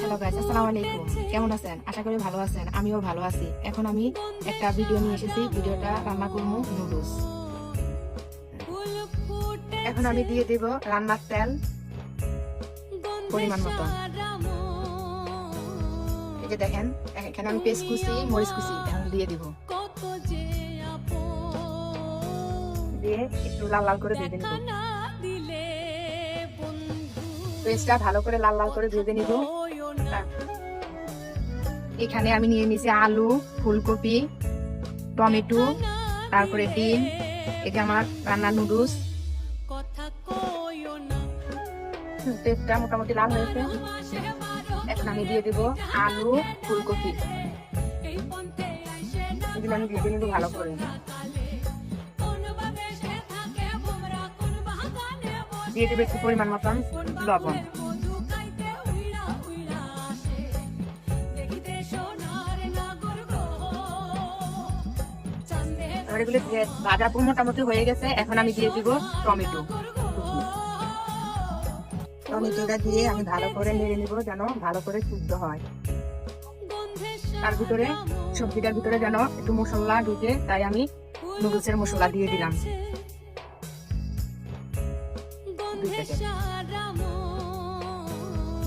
Hello guys আসসালামু আলাইকুম কেমন আছেন? আশা করি ভালো আছেন। আমিও ভালো আছি। এখন আমি একটা ভিডিও নিয়ে এসেছি। ভিডিওটা রান্না করব নুডলস এখন আমি দিয়ে দেব রান্নার তেল পরিমাণ মতো এই যে দেখেন, এখানে আমি পেস্ট কুচি, মরিচ কুচি এখন দিয়ে দিব। দিয়ে একটু লাল লাল করে ভেজে নিব। পেস্টটা ভালো করে লাল লাল করে ভেজে নিব। এখানে আমি নিয়ে নিয়েছি আলু, ফুলকপি, টমেটো, তারপরে ডিম এটা আমার রান্নার নুডলস। পেস্টটা মোটামুটি লাল হয়েছে। এখন আমি দিয়ে দিব আলু, ফুলকপি। এগুলো আমি ভেজে নিব ভালো করে। দিয়ে দেবে একটু পরিমাণ মতন লবণ। আর এগুলো ভাজা পুরো মোটামুটি হয়ে গেছে, এখন আমি দিয়ে দিব টমেটো। টমেটোটা দিয়ে আমি ভালো করে নেড়ে নিব যেন ভালো করে সিদ্ধ হয়। তার ভিতরে সবজিটার ভিতরে যেন একটু মশলা ঢুকে, তাই আমি নুডলসের মশলা দিয়ে দিলাম।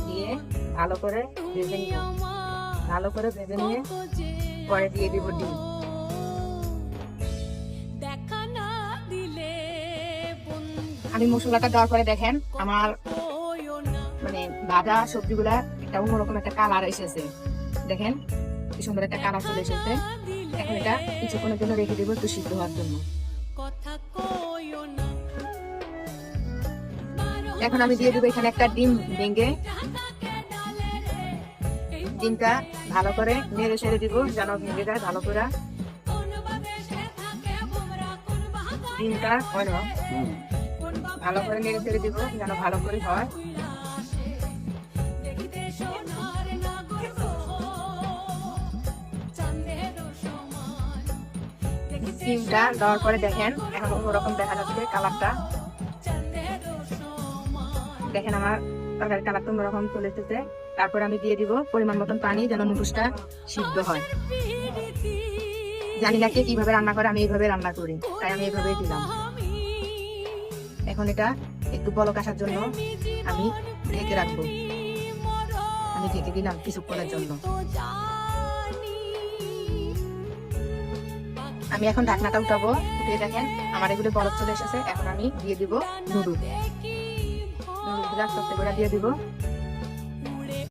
দিয়ে ভালো করে ভেজে নিব। ভালো করে ভেজে নিয়ে পরে দিয়ে দিব ডিম। আমি মশলাটা দেওয়ার পরে দেখেন আমার মানে ভাজা সবজিগুলা একটা অন্যরকম একটা কালার এসেছে। দেখেন কি সুন্দর একটা কালার চলে এসেছে। এখন এটা কিছুক্ষণের জন্য রেখে দেবো একটু সিদ্ধ হওয়ার জন্য। এখন আমি দিয়ে দেবো এখানে একটা ডিম ভেঙে। ডিমটা ভালো করে নেড়ে ছেড়ে দিব যেন ভেঙে যায় ভালো করে। ডিমটা হয় না। ভালো করে নেড়ে ছেড়ে দিব, যেন ভালো করে হয়। ডিমটা দেওয়ার পরে দেখেন, এখন অন্যরকম দেখা যাচ্ছে কালারটা। দেখেন আমার তরকারি কালারটা অন্যরকম চলে এসেছে। তারপর আমি দিয়ে দিব পরিমাণ মতন পানি যেন নুডলসটা সিদ্ধ হয়। জানি না কে কীভাবে রান্না করে, আমি এইভাবে রান্না করি, তাই আমি এইভাবেই দিলাম। এখন এটা একটু বলক আসার জন্য আমি ঢেকে রাখব। আমি ঢেকে দিলাম কিছুক্ষণের জন্য। আমি এখন ঢাকনাটা উঠাবো। উঠিয়ে দেখেন, আমার এগুলো বরফ চলে এসেছে। এখন আমি দিয়ে দিব নুডু নুডুগুলো আস্তে আস্তে করে দিয়ে দিব।